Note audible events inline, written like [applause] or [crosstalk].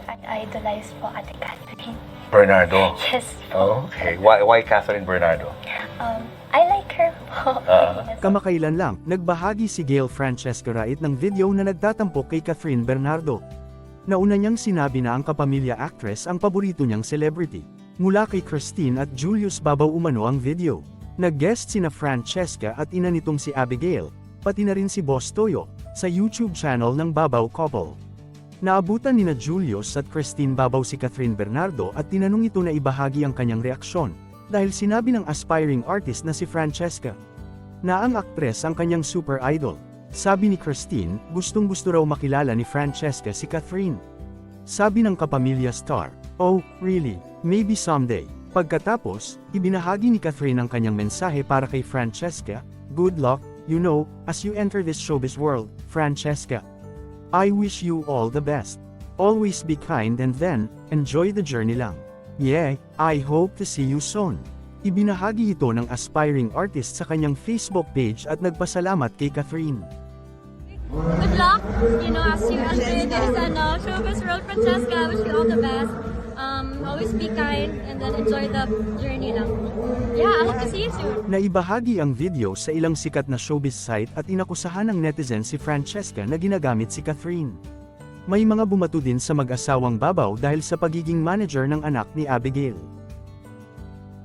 I idolize po Ate Catherine. Bernardo. Yes. Okay. Why, why Catherine Bernardo? Um, I like her po. Ah. [laughs] Yes. Kamakailan lang, nagbahagi si Gail Francesca Wright ng video na nagtatampok kay Catherine Bernardo. Nauna niyang sinabi na ang kapamilya actress ang paborito niyang celebrity. Mula kay Christine at Julius Babaw umano ang video. Nag-guest sina Francesca at ina nitong si Abigail, pati na rin si Boss Toyo, sa YouTube channel ng Babaw Couple. Naabutan nina Julius at Christine Babaw si Catherine Bernardo at tinanong ito na ibahagi ang kanyang reaksyon, dahil sinabi ng aspiring artist na si Francesca, na ang aktres ang kanyang super idol. Sabi ni Christine, gustong gusto raw makilala ni Francesca si Catherine. Sabi ng kapamilya star, Oh, really? Maybe someday. Pagkatapos, ibinahagi ni Catherine ang kanyang mensahe para kay Francesca, Good luck, you know, as you enter this showbiz world, Francesca. I wish you all the best. Always be kind and then, enjoy the journey lang. Yeah, I hope to see you soon. Ibinahagi ito ng aspiring artist sa kanyang Facebook page at nagpasalamat kay Catherine. Good luck, you know, as you enter this ano, showbiz world, Francesca. Wish you all the best. Um, always be kind and then enjoy the journey lang. Yeah, Naibahagi ang video sa ilang sikat na showbiz site at inakusahan ng netizen si Francesca na ginagamit si Catherine. May mga bumato din sa mag-asawang babaw dahil sa pagiging manager ng anak ni Abigail.